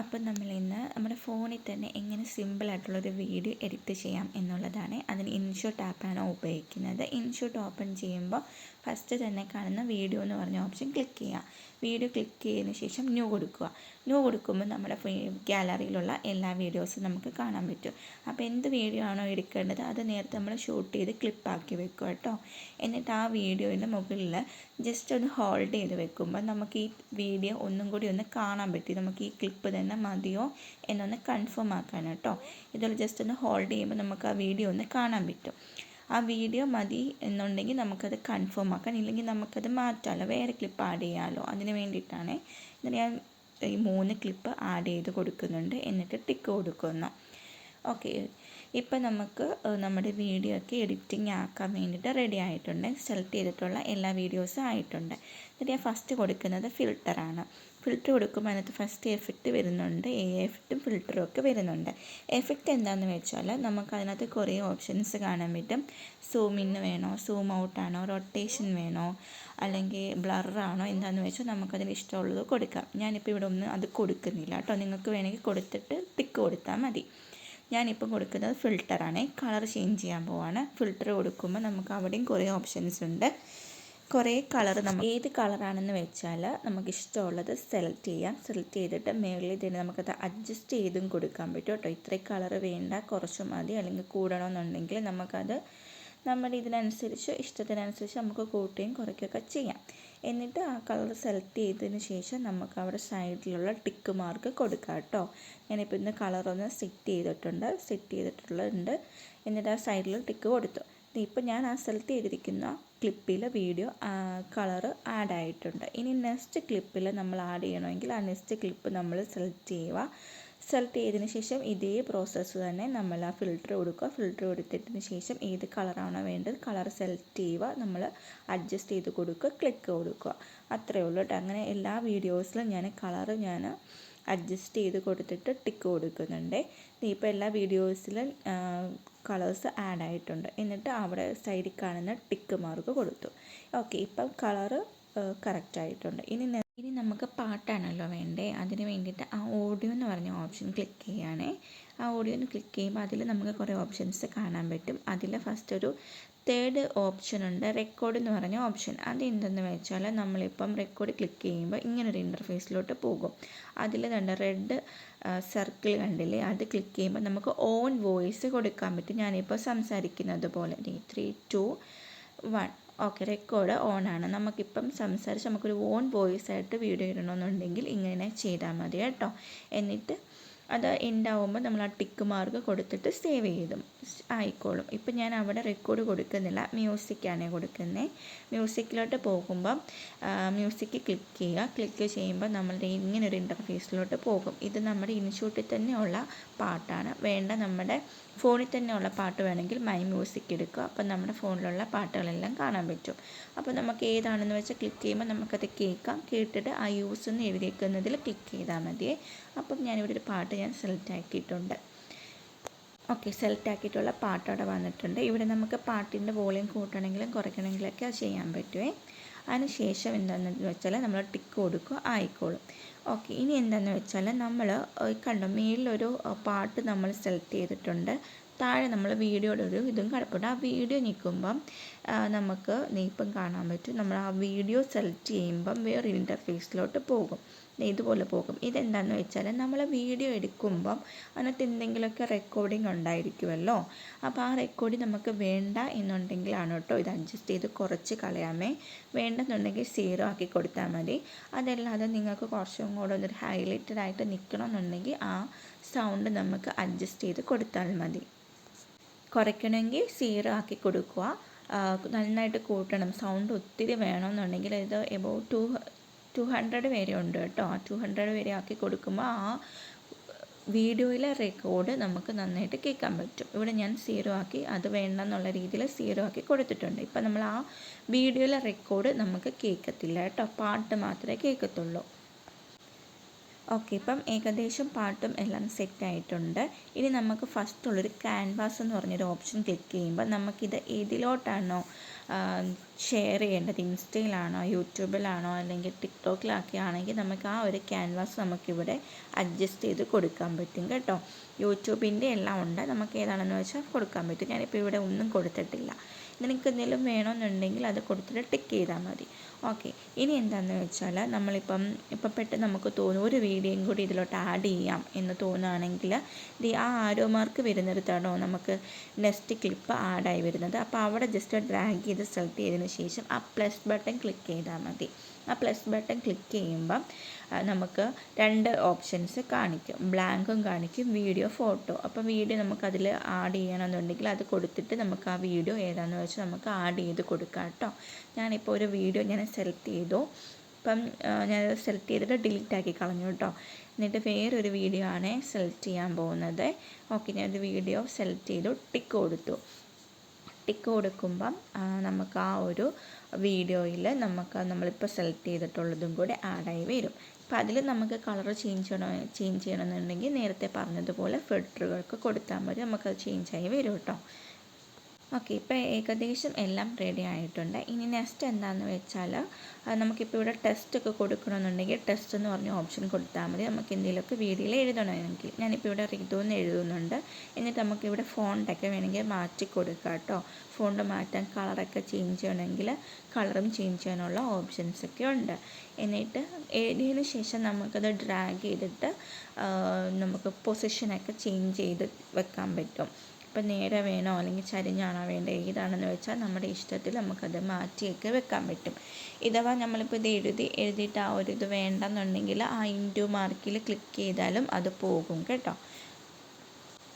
അപ്പം നമ്മൾ ഇന്ന് നമ്മുടെ ഫോണിൽ തന്നെ എങ്ങനെ സിമ്പിളായിട്ടുള്ളൊരു വീഡിയോ എഡിറ്റ് ചെയ്യാം എന്നുള്ളതാണ്. അതിന് ഇൻഷോട്ട് ആപ്പാണ് ഉപയോഗിക്കുന്നത്. ഇൻഷോട്ട് ഓപ്പൺ ചെയ്യുമ്പോൾ ഫസ്റ്റ് തന്നെ കാണുന്ന വീഡിയോ എന്ന് പറഞ്ഞ ഓപ്ഷൻ ക്ലിക്ക് ചെയ്യുക. വീഡിയോ ക്ലിക്ക് ചെയ്തതിന് ശേഷം ന്യൂ കൊടുക്കുക. ന്യൂ കൊടുക്കുമ്പോൾ നമ്മുടെ ഗാലറിയിലുള്ള എല്ലാ വീഡിയോസും നമുക്ക് കാണാൻ പറ്റും. അപ്പോൾ എന്ത് വീഡിയോ ആണോ എടുക്കേണ്ടത് അത് നേരത്തെ നമ്മൾ ഷൂട്ട് ചെയ്ത് ക്ലിപ്പാക്കി വെക്കുക കേട്ടോ. എന്നിട്ട് ആ വീഡിയോയുടെ മുകളിൽ ജസ്റ്റ് ഒന്ന് ഹോൾഡ് ചെയ്ത് വെക്കുമ്പോൾ നമുക്ക് ഈ വീഡിയോ ഒന്നും കൂടി ഒന്ന് കാണാൻ പറ്റി. നമുക്ക് ഈ ക്ലിപ്പ് തന്നെ മതിയോ എന്നൊന്ന് കൺഫേം ആക്കാൻ കേട്ടോ. ഇതിൽ ജസ്റ്റ് ഒന്ന് ഹോൾഡ് ചെയ്യുമ്പോൾ നമുക്ക് ആ വീഡിയോ ഒന്ന് കാണാൻ പറ്റും. ആ വീഡിയോ മതി എന്നുണ്ടെങ്കിൽ നമുക്കത് കൺഫേം ആക്കാം. ഇല്ലെങ്കിൽ നമുക്കത് മാറ്റാമല്ലോ വേറെ ക്ലിപ്പ് ആഡ് ചെയ്യാമല്ലോ അതിന് വേണ്ടിയിട്ടാണ് എന്നിട്ട് ഞാൻ ഈ മൂന്ന് ക്ലിപ്പ് ആഡ് ചെയ്ത് കൊടുക്കുന്നുണ്ട്. എന്നിട്ട് ടിക്ക് കൊടുക്കുന്നു. ഓക്കെ ഇപ്പം നമുക്ക് നമ്മുടെ വീഡിയോ ഒക്കെ എഡിറ്റിംഗ് ആക്കാൻ വേണ്ടിയിട്ട് റെഡി ആയിട്ടുണ്ട്. സെലക്ട് ചെയ്തിട്ടുള്ള എല്ലാ വീഡിയോസും ആയിട്ടുണ്ട്. എന്നിട്ട് ഞാൻ ഫസ്റ്റ് കൊടുക്കുന്നത് ഫിൽറ്ററാണ് ഫിൽറ്റർ കൊടുക്കുമ്പോൾ അതിനകത്ത് ഫസ്റ്റ് എഫക്റ്റ് വരുന്നുണ്ട്. എ എഫക്റ്റും ഫിൽറ്ററും ഒക്കെ വരുന്നുണ്ട്. എഫക്റ്റ് എന്താണെന്ന് വെച്ചാൽ നമുക്ക് അതിനകത്ത് കുറേ ഓപ്ഷൻസ് കാണാൻ പറ്റും. സൂം ഇൻ വേണോ? സൂം ഔട്ട് ആണോ? റൊട്ടേഷൻ വേണോ? അല്ലെങ്കിൽ ബ്ലറാണോ എന്താണെന്ന് വെച്ചാൽ നമുക്കതിന് ഇഷ്ടമുള്ളത് കൊടുക്കാം. ഞാനിപ്പോൾ ഇവിടെ ഒന്നും അത് കൊടുക്കുന്നില്ല കേട്ടോ. നിങ്ങൾക്ക് വേണമെങ്കിൽ കൊടുത്തിട്ട് ടിക്ക് കൊടുത്താൽ മതി. ഞാനിപ്പോൾ കൊടുക്കുന്നത് ഫിൽറ്ററാണ് കളർ ചേഞ്ച് ചെയ്യാൻ പോവാണ്. ഫിൽറ്റർ കൊടുക്കുമ്പോൾ നമുക്ക് അവിടെയും കുറേ ഓപ്ഷൻസ് ഉണ്ട്. കുറേ കളർ നമ്മൾ ഏത് കളറാണെന്ന് വെച്ചാൽ നമുക്ക് ഇഷ്ടമുള്ളത് സെലക്ട് ചെയ്യാം. സെലക്ട് ചെയ്തിട്ട് മേളിൽ തന്നെ നമുക്കത് അഡ്ജസ്റ്റ് ചെയ്തും കൊടുക്കാൻ പറ്റും കേട്ടോ. ഇത്രയും കളർ വേണ്ട കുറച്ച് മതി അല്ലെങ്കിൽ കൂടണമെന്നുണ്ടെങ്കിൽ നമുക്കത് നമ്മുടെ ഇതിനനുസരിച്ച് ഇഷ്ടത്തിനനുസരിച്ച് നമുക്ക് കൂട്ടുകയും കുറയ്ക്കുകയൊക്കെ ചെയ്യാം. എന്നിട്ട് ആ കളർ സെലക്ട് ചെയ്തതിന് ശേഷം നമുക്ക് അവിടെ സൈഡിലുള്ള ടിക്ക് മാർക്ക് കൊടുക്കാം കേട്ടോ. ഞാനിപ്പോൾ ഇന്ന് കളറൊന്ന് സെറ്റ് ചെയ്തിട്ടുണ്ട് സെറ്റ് ചെയ്തിട്ടുള്ളതുണ്ട് എന്നിട്ട് ആ സൈഡിൽ ടിക്ക് കൊടുത്തു. ഇപ്പം ഞാൻ ആ സ്ഥലത്ത് ചെയ്തിരിക്കുന്ന ക്ലിപ്പിൽ വീഡിയോ കളറ് ആഡ് ആയിട്ടുണ്ട്. ഇനി നെക്സ്റ്റ് ക്ലിപ്പിൽ നമ്മൾ ആഡ് ചെയ്യണമെങ്കിൽ ആ നെക്സ്റ്റ് ക്ലിപ്പ് നമ്മൾ സെലക്ട് ചെയ്യുക. സെലക്ട് ചെയ്തതിന് ശേഷം ഇതേ പ്രോസസ്സ് തന്നെ നമ്മൾ ആ ഫിൽറ്റർ കൊടുക്കുക. ഫിൽറ്റർ കൊടുത്തിട്ടതിന് ശേഷം ഏത് കളറാണോ വേണ്ടത് കളർ സെലക്ട് ചെയ്യുക. നമ്മൾ അഡ്ജസ്റ്റ് ചെയ്ത് കൊടുക്കുക. ക്ലിക്ക് കൊടുക്കുക. അത്രയേ ഉള്ളൂ കേട്ടോ. അങ്ങനെ എല്ലാ വീഡിയോസിലും ഞാൻ കളർ ഞാൻ അഡ്ജസ്റ്റ് ചെയ്ത് കൊടുത്തിട്ട് ടിക്ക് കൊടുക്കുന്നുണ്ട്. ഇപ്പോൾ എല്ലാ വീഡിയോസിലും കളേഴ്സ് ആഡ് ആയിട്ടുണ്ട്. എന്നിട്ട് അവിടെ സൈഡിൽ കാണുന്ന ടിക്ക് മാർക്ക് കൊടുത്തു. ഓക്കെ ഇപ്പം കളറ് കറക്റ്റ് ആയിട്ടുണ്ട്. ഇനി ഇനി നമുക്ക് പാട്ടാണല്ലോ വേണ്ടേ? അതിന് വേണ്ടിയിട്ട് ആ ഓഡിയോ എന്ന് പറഞ്ഞ ഓപ്ഷൻ ക്ലിക്ക് ചെയ്യുകയാണേ ആ ഓഡിയോ ഒന്ന് ക്ലിക്ക് ചെയ്യുമ്പോൾ അതിൽ നമുക്ക് കുറേ ഓപ്ഷൻസ് കാണാൻ പറ്റും. അതിൽ ഫസ്റ്റ് ഒരു തേർഡ് ഓപ്ഷൻ ഉണ്ട്. റെക്കോർഡ് എന്ന് പറഞ്ഞ ഓപ്ഷൻ അതെന്തെന്ന് വെച്ചാൽ നമ്മളിപ്പം റെക്കോർഡ് ക്ലിക്ക് ചെയ്യുമ്പോൾ ഇങ്ങനൊരു ഇന്റർഫേസിലോട്ട് പോകും. അതിൽ കണ്ട റെഡ് സർക്കിൾ കണ്ടില്ലേ? അത് ക്ലിക്ക് ചെയ്യുമ്പോൾ നമുക്ക് ഓൺ വോയിസ് കൊടുക്കാൻ പറ്റും. ഞാനിപ്പോൾ സംസാരിക്കുന്നത് പോലെ. Three two one okay record on ആണ്. നമുക്കിപ്പം സംസാരിച്ച് നമുക്കൊരു ഓൺ വോയിസ് ആയിട്ട് വീഡിയോ ഇടണമെന്നുണ്ടെങ്കിൽ ഇങ്ങനെ ചെയ്താൽ മതി കേട്ടോ. എന്നിട്ട് അത് എൻഡാവുമ്പോൾ നമ്മൾ ആ ടിക്ക് മാർക്ക് കൊടുത്തിട്ട് സേവ് ചെയ്തും ആയിക്കോളും. ഇപ്പം ഞാൻ അവിടെ റെക്കോർഡ് കൊടുക്കുന്നില്ല. മ്യൂസിക്കാണ് കൊടുക്കുന്നത് മ്യൂസിക്കിലോട്ട് പോകുമ്പം മ്യൂസിക് ക്ലിക്ക് ചെയ്യുക. ക്ലിക്ക് ചെയ്യുമ്പോൾ നമ്മളുടെ ഇങ്ങനൊരു ഇന്റർഫേസിലോട്ട് പോകും. ഇത് നമ്മുടെ ഇൻഷൂട്ടിൽ തന്നെയുള്ള പാട്ടാണ്. വേണ്ട നമ്മുടെ ഫോണിൽ തന്നെയുള്ള പാട്ട് വേണമെങ്കിൽ മൈ മ്യൂസിക് എടുക്കുക. അപ്പം നമ്മുടെ ഫോണിലുള്ള പാട്ടുകളെല്ലാം കാണാൻ പറ്റും. അപ്പോൾ നമുക്ക് ഏതാണെന്ന് വെച്ചാൽ ക്ലിക്ക് ചെയ്യുമ്പോൾ നമുക്കത് കേൾക്കാം. കേട്ടിട്ട് ആ യൂസ് എന്ന് എഴുതിയിരിക്കുന്നതിൽ ക്ലിക്ക് ചെയ്താൽ മതിയേ. അപ്പം ഞാനിവിടെ ഒരു പാട്ട് ഞാൻ സെലക്ട് ആക്കിയിട്ടുണ്ട്. ഓക്കെ സെലക്ട് ആക്കിയിട്ടുള്ള പാട്ട് അവിടെ വന്നിട്ടുണ്ട്. ഇവിടെ നമുക്ക് പാട്ടിന്റെ വോളിയം കൂട്ടണമെങ്കിലും കുറയ്ക്കണമെങ്കിലൊക്കെ അത് ചെയ്യാൻ പറ്റുമേ അതിനുശേഷം എന്താണെന്ന് വെച്ചാൽ നമ്മൾ ടിക്ക് കൊടുക്കുക ആയിക്കോളും. ഓക്കെ ഇനി എന്താണെന്ന് വെച്ചാൽ നമ്മൾ കണ്ടോ മേളിലൊരു പാട്ട് നമ്മൾ സെലക്ട് ചെയ്തിട്ടുണ്ട്. താഴെ നമ്മൾ വീഡിയോയുടെ ഒരു ഇതും കിടപ്പുണ്ട്. ആ വീഡിയോ നിൽക്കുമ്പം നമുക്ക് ഇപ്പം കാണാൻ പറ്റും. നമ്മൾ ആ വീഡിയോ സെലക്ട് ചെയ്യുമ്പം വേറെ ഇന്റർഫേസിലോട്ട് പോകും. ഇതുപോലെ പോകും. ഇതെന്താണെന്ന് വെച്ചാൽ നമ്മൾ വീഡിയോ എടുക്കുമ്പം അതിനകത്ത് എന്തെങ്കിലുമൊക്കെ റെക്കോർഡിംഗ് ഉണ്ടായിരിക്കുമല്ലോ. അപ്പോൾ ആ റെക്കോർഡിംഗ് നമുക്ക് വേണ്ട എന്നുണ്ടെങ്കിലാണ് കേട്ടോ ഇത് അഡ്ജസ്റ്റ് ചെയ്ത് കുറച്ച് കളയാമേ. വേണ്ടെന്നുണ്ടെങ്കിൽ സീറോ ആക്കി കൊടുത്താൽ മതി. അതല്ലാതെ നിങ്ങൾക്ക് കുറച്ചും കൂടെ ഒന്നൊരു ഹൈലൈറ്റഡ് ആയിട്ട് നിൽക്കണമെന്നുണ്ടെങ്കിൽ ആ സൗണ്ട് നമുക്ക് അഡ്ജസ്റ്റ് ചെയ്ത് കൊടുത്താൽ മതി. കുറയ്ക്കണമെങ്കിൽ സീറോ ആക്കി കൊടുക്കുക. നന്നായിട്ട് കൂട്ടണം. സൗണ്ട് ഒത്തിരി വേണമെന്നുണ്ടെങ്കിൽ ഇത് എബോ ടു ടു ഹൺഡ്രഡ് വരെ ഉണ്ട് കേട്ടോ. ടു ഹൺഡ്രഡ് വരെ ആക്കി കൊടുക്കുമ്പോൾ ആ വീഡിയോയിലെ റെക്കോർഡ് നമുക്ക് നന്നായിട്ട് കേൾക്കാൻ പറ്റും. ഇവിടെ ഞാൻ സീറോ ആക്കി അത് വേണ്ടെന്നുള്ള രീതിയിൽ സീറോ ആക്കി കൊടുത്തിട്ടുണ്ട്. ഇപ്പം നമ്മൾ ആ വീഡിയോയിലെ റെക്കോർഡ് നമുക്ക് കേൾക്കത്തില്ല കേട്ടോ. പാട്ട് മാത്രമേ കേൾക്കത്തുള്ളൂ. ഓക്കെ ഇപ്പം ഏകദേശം പാട്ടും എല്ലാം സെറ്റ് ആയിട്ടുണ്ട്. ഇനി നമുക്ക് ഫസ്റ്റ് ഉള്ളൊരു ക്യാൻവാസ് എന്ന് പറഞ്ഞൊരു ഓപ്ഷൻ ക്ലിക്ക് ചെയ്യുമ്പോൾ നമുക്കിത് ഏതിലോട്ടാണോ ഷെയർ ചെയ്യേണ്ടത് ഇൻസ്റ്റയിലാണോ യൂട്യൂബിലാണോ അല്ലെങ്കിൽ ടിക്ടോക്കിലൊക്കെ ആണെങ്കിൽ നമുക്ക് ആ ഒരു ക്യാൻവാസ് നമുക്കിവിടെ അഡ്ജസ്റ്റ് ചെയ്ത് കൊടുക്കാൻ പറ്റും കേട്ടോ. യൂട്യൂബിന്റെ എല്ലാം ഉണ്ട് നമുക്ക് ഏതാണെന്ന് വെച്ചാൽ കൊടുക്കാൻ പറ്റും. ഞാനിപ്പോൾ ഇവിടെ ഒന്നും കൊടുത്തിട്ടില്ല. നിനക്ക് എന്തെങ്കിലും വേണമെന്നുണ്ടെങ്കിൽ അത് കൊടുത്തിട്ട് ടിക്ക് ചെയ്താൽ മതി. ഓക്കെ ഇനി എന്താണെന്ന് വെച്ചാൽ നമ്മളിപ്പം ഇപ്പം പെട്ടെന്ന് നമുക്ക് തോന്നും ഒരു വീഡിയോയും കൂടി ഇതിലോട്ട് ആഡ് ചെയ്യാം എന്ന് തോന്നുകയാണെങ്കിൽ ഇത് ആ ആരോ മാർക്ക് വരുന്നിടത്താണോ നമുക്ക് നെക്സ്റ്റ് ക്ലിപ്പ് ആഡായി വരുന്നത്. അപ്പോൾ അവിടെ ജസ്റ്റ് ഡ്രാഗ് ചെയ്ത് സെലക്ട് ചെയ്തതിന് ശേഷം ആ പ്ലസ് ബട്ടൺ ക്ലിക്ക് ചെയ്താൽ മതി. ആ പ്ലസ് ബട്ടൺ ക്ലിക്ക് ചെയ്യുമ്പം നമുക്ക് രണ്ട് ഓപ്ഷൻസ് കാണിക്കും. ബ്ലാങ്കും കാണിക്കും വീഡിയോ ഫോട്ടോ അപ്പോൾ വീഡിയോ നമുക്ക് നമുക്കതിൽ ആഡ് ചെയ്യണമെന്നുണ്ടെങ്കിൽ അത് കൊടുത്തിട്ട് നമുക്ക് ആ വീഡിയോ ഏതാണെന്ന് വെച്ചാൽ നമുക്ക് ആഡ് ചെയ്ത് കൊടുക്കാം കേട്ടോ. ഞാനിപ്പോൾ ഒരു വീഡിയോ ഞാൻ സെലക്ട് ചെയ്തു. അപ്പം ഞാൻ സെലക്ട് ചെയ്തിട്ട് ഡിലീറ്റ് ആക്കി കളഞ്ഞു കേട്ടോ. എന്നിട്ട് വേറൊരു വീഡിയോ ആണ് സെലക്ട് ചെയ്യാൻ പോകുന്നത്. ഓക്കെ ഞാനൊരു വീഡിയോ സെലക്ട് ചെയ്തു ടിക്ക് കൊടുത്തു. ടിക്ക് കൊടുക്കുമ്പം നമുക്ക് ആ ഒരു വീഡിയോയിൽ നമുക്ക് നമ്മളിപ്പോൾ സെലക്ട് ചെയ്തിട്ടുള്ളതും കൂടെ ആഡായി വരും. അപ്പോൾ അതിൽ നമുക്ക് കളർ ചേഞ്ച് ചെയ്യണോ ചേഞ്ച് ചെയ്യണമെന്നുണ്ടെങ്കിൽ നേരത്തെ പറഞ്ഞതുപോലെ ഫിൽറ്ററുകൾക്ക് കൊടുത്താൽ മതി. നമുക്കത് ആയി വരും കേട്ടോ. ഓക്കെ ഇപ്പോൾ ഏകദേശം എല്ലാം റെഡി ആയിട്ടുണ്ട്. ഇനി നെക്സ്റ്റ് എന്താണെന്ന് വെച്ചാൽ നമുക്കിപ്പോൾ ഇവിടെ ടെസ്റ്റ് ഒക്കെ കൊടുക്കണമെന്നുണ്ടെങ്കിൽ ടെസ്റ്റ് എന്ന് പറഞ്ഞ ഓപ്ഷൻ കൊടുത്താൽ മതി. നമുക്ക് എന്തെങ്കിലുമൊക്കെ വീഡിയോയിൽ എഴുതണമെങ്കിൽ ഞാനിപ്പോൾ ഇവിടെ റിതു എന്ന് എഴുതുന്നുണ്ട്. എന്നിട്ട് നമുക്കിവിടെ ഫോണ്ടൊക്കെ വേണമെങ്കിൽ മാറ്റി കൊടുക്കാം കേട്ടോ. ഫോണ്ട് മാറ്റാൻ കളറൊക്കെ ചേഞ്ച് ചെയ്യണമെങ്കിൽ കളറും ചേഞ്ച് ചെയ്യാനുള്ള ഓപ്ഷൻസ് ഒക്കെ ഉണ്ട്. എന്നിട്ട് എഴുതിയതിന് ശേഷം നമുക്കത് ഡ്രാഗ് ചെയ്തിട്ട് നമുക്ക് പൊസിഷനൊക്കെ ചേഞ്ച് ചെയ്ത് വെക്കാൻ പറ്റും. ഇപ്പം നേരെ വേണോ അല്ലെങ്കിൽ ചരിഞ്ഞാണോ വേണ്ടത് ഏതാണെന്ന് വെച്ചാൽ നമ്മുടെ ഇഷ്ടത്തിൽ നമുക്കത് മാറ്റിയൊക്കെ വെക്കാൻ പറ്റും. ഇഥവാ നമ്മളിപ്പോൾ ഇത് എഴുതി എഴുതിയിട്ട് ആ ഒരു ഇത് വേണ്ടെന്നുണ്ടെങ്കിൽ ആ ഇന്റു മാർക്കിൽ ക്ലിക്ക് ചെയ്താലും അത് പോകും കേട്ടോ.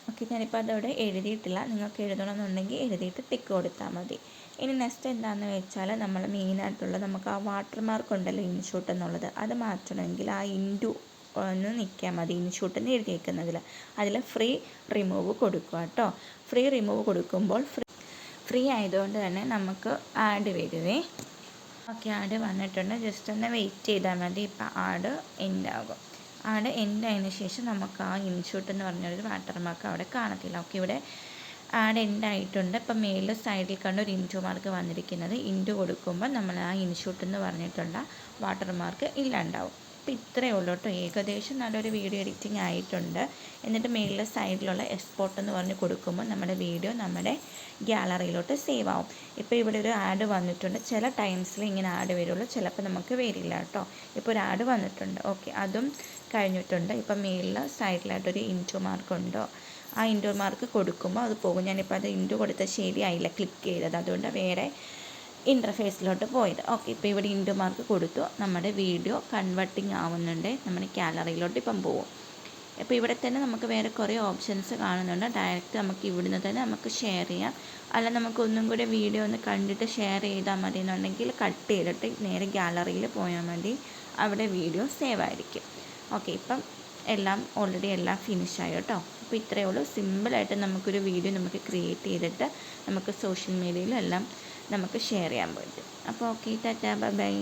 ഓക്കെ ഞാനിപ്പോൾ അതവിടെ എഴുതിയിട്ടില്ല. നിങ്ങൾക്ക് എഴുതണമെന്നുണ്ടെങ്കിൽ എഴുതിയിട്ട് ടിക്ക് കൊടുത്താൽ മതി. ഇനി നെക്സ്റ്റ് എന്താണെന്ന് വെച്ചാൽ നമ്മൾ മെയിനായിട്ടുള്ള നമുക്ക് ആ വാട്ടർ മാർക്ക് ഉണ്ടല്ലോ ഇൻഷൂട്ട് എന്നുള്ളത്. അത് മാറ്റണമെങ്കിൽ ആ ഇന്റു ഒന്ന് നിൽക്കാൻ മതി. ഇൻഷൂട്ട് എന്ന് എഴുതിയേക്കുന്നതിൽ അതിൽ ഫ്രീ റിമൂവ് കൊടുക്കുക കേട്ടോ. ഫ്രീ റിമൂവ് കൊടുക്കുമ്പോൾ ഫ്രീ ഫ്രീ ആയതുകൊണ്ട് തന്നെ നമുക്ക് ആഡ് വരുവേ. ഓക്കെ ആഡ് വന്നിട്ടുണ്ട്. ജസ്റ്റ് ഒന്ന് വെയിറ്റ് ചെയ്താൽ മതി. ഇപ്പം ആഡ് എൻഡ് ആകും. ആഡ് എൻഡ് ആയതിനു ശേഷം നമുക്ക് ആ ഇൻഷൂട്ട് എന്ന് പറഞ്ഞൊരു വാട്ടർ മാർക്ക് അവിടെ കാണത്തില്ല. ഓക്കെ ഇവിടെ ആഡ് എൻഡ് ആയിട്ടുണ്ട്. ഇപ്പം മേളിൽ സൈഡിൽ കണ്ട ഒരു ഇന്റു മാർക്ക് വന്നിരിക്കുന്നത്. ഇന്റു കൊടുക്കുമ്പോൾ നമ്മൾ ആ ഇൻഷൂട്ട് എന്ന് പറഞ്ഞിട്ടുള്ള വാട്ടർ മാർക്ക് ഇല്ലാണ്ടാവും. അപ്പോൾ ഇത്രയേ ഉള്ളൂ കേട്ടോ. ഏകദേശം നല്ലൊരു വീഡിയോ എഡിറ്റിംഗ് ആയിട്ടുണ്ട്. എന്നിട്ട് മേളിലെ സൈഡിലുള്ള എക്സ്പോർട്ട് എന്ന് പറഞ്ഞ് കൊടുക്കുമ്പോൾ നമ്മുടെ വീഡിയോ നമ്മുടെ ഗ്യാലറിയിലോട്ട് സേവ് ആവും. ഇപ്പോൾ ഇവിടെ ഒരു ആഡ് വന്നിട്ടുണ്ട്. ചില ടൈംസിൽ ഇങ്ങനെ ആഡ് വരുള്ളൂ. ചിലപ്പോൾ നമുക്ക് വരില്ല കേട്ടോ. ഇപ്പോൾ ഒരു ആഡ് വന്നിട്ടുണ്ട്. ഓക്കെ അതും കഴിഞ്ഞിട്ടുണ്ട്. ഇപ്പം മേളിൽ സൈഡിലായിട്ടൊരു ഇന്റു മാർക്ക് ഉണ്ടോ? ആ ഇന്റു മാർക്ക് കൊടുക്കുമ്പോൾ അത് പോകും. ഞാനിപ്പോൾ അത് ഇന്റു കൊടുത്ത ശരിയായില്ല ക്ലിക്ക് ചെയ്തത്. അതുകൊണ്ട് വേറെ ഇന്റർഫേസിലോട്ട് പോയത്. ഓക്കെ ഇപ്പോൾ ഇവിടെ ഇന്റു മാർക്ക് കൊടുത്തു. നമ്മുടെ വീഡിയോ കൺവെർട്ടിങ് ആവുന്നുണ്ട്. നമ്മുടെ ഗാലറിയിലോട്ട് ഇപ്പം പോകും അപ്പോൾ ഇവിടെ തന്നെ നമുക്ക് വേറെ കുറേ ഓപ്ഷൻസ് കാണുന്നുണ്ട്. ഡയറക്റ്റ് നമുക്ക് ഇവിടുന്ന് തന്നെ നമുക്ക് ഷെയർ ചെയ്യാം. അല്ല നമുക്ക് ഒന്നും കൂടി വീഡിയോ ഒന്ന് കണ്ടിട്ട് ഷെയർ ചെയ്താൽ മതി എന്നുണ്ടെങ്കിൽ കട്ട് ചെയ്തിട്ട് നേരെ ഗാലറിയിൽ പോയാൽ മതി. അവിടെ വീഡിയോ സേവ് ആയിരിക്കും. ഓക്കെ ഇപ്പം എല്ലാം ഓൾറെഡി എല്ലാം ഫിനിഷായി കേട്ടോ. അപ്പോൾ ഇത്രയേ ഉള്ളൂ. സിമ്പിളായിട്ട് നമുക്കൊരു വീഡിയോ നമുക്ക് ക്രിയേറ്റ് ചെയ്തിട്ട് നമുക്ക് സോഷ്യൽ മീഡിയയിലും എല്ലാം നമുക്ക് ഷെയർ ചെയ്യാൻ പറ്റും. അപ്പോൾ ഓക്കെ ടാറ്റാ ബൈ ബൈ